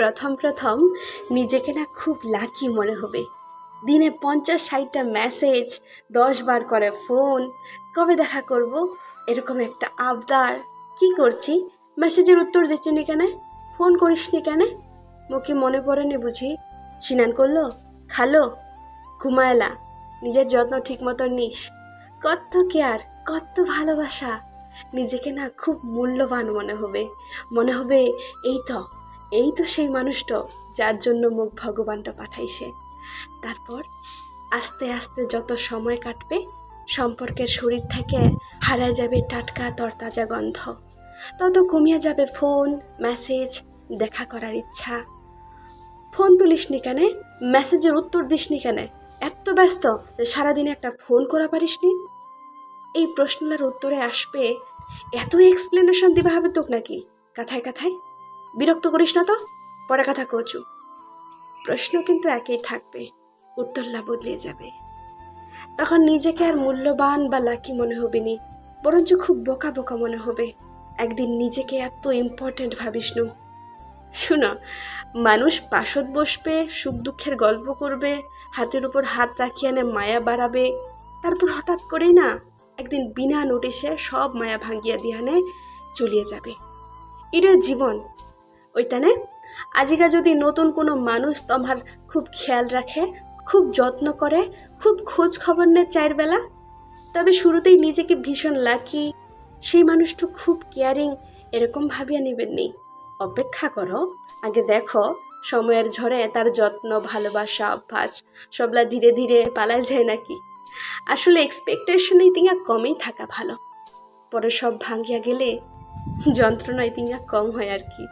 প্রথম প্রথম নিজেকে না খুব লাকি মনে হবে। দিনে পঞ্চাশ ষাটটা মেসেজ দশ বার করে ফোন কবে দেখা করব? এরকম একটা আবদার। কি করছি? মেসেজের উত্তর দিচ্ছি নি কেন? ফোন করিস নি কেন? মুখে মনে পড়েনি বুঝি। স্নান করল, খালো, ঘুমায়লা। নিজের যত্ন ঠিক মতো নিস। কত কেয়ার কত ভালোবাসা। নিজেকে না খুব মূল্যবান মনে হবে। মনে হবে, এই তো এই তো সেই মানুষটা যার জন্য মুখ ভগবানটা পাঠাইছে। তারপর আস্তে আস্তে যত সময় কাটবে, সম্পর্কের শরীর থেকে হারায় যাবে টাটকা তরতাজা গন্ধ। তত কমিয়ে যাবে ফোন, মেসেজ, দেখা করার ইচ্ছা। ফোন তুলিস নি কেন? মেসেজের উত্তর দিস নি কেন? এত ব্যস্ত যে সারাদিনে একটা ফোন করা পারিস নি? এই প্রশ্নটার উত্তরে আসবে, এত এক্সপ্লেনেশন দিবা হবে তোক নাকি? কথায় কথায় বিরক্ত করিস না তো? পরে কথা কচু। প্রশ্ন কিন্তু একই থাকবে, উত্তরলা বদলে যাবে। তখন নিজেকে আর মূল্যবান বা লাকি মনে হবে নি, বরঞ্চ খুব বোকা বোকা মনে হবে। একদিন নিজেকে এত ইম্পর্ট্যান্ট ভাবিস নু। শোনো, মানুষ পাশত বসবে, সুখ দুঃখের গল্প করবে, হাতের উপর হাত রাখিয়ে এনে মায়া বাড়াবে, তারপর হঠাৎ করেই না একদিন বিনা নোটিশে সব মায়া ভাঙ্গিয়া দিয়ানে চলিয়ে যাবে। এটা জীবন ওইটানে আজিকা যদি নতুন কোনো মানুষ তোমার খুব খেয়াল রাখে, খুব যত্ন করে, খুব খোঁজ খবর নেয় চায়ের বেলা, তবে শুরুতেই নিজেকে ভীষণ লাকি সেই মানুষটা খুব কেয়ারিং এরকম ভাবিয়া নেবেন নেই অপেক্ষা করো। আগে দেখো, সময়ের ঝড়ে তার যত্ন, ভালোবাসা, অভ্যাস, সবলা ধীরে ধীরে পালায় যায় নাকি? আসলে এক্সপেকটেশনই তিঙ্গা কমই থাকা ভালো। পরে সব ভাঙ্গিয়া গেলে যন্ত্রণায় তিঙ্গা কম হয় আর কি।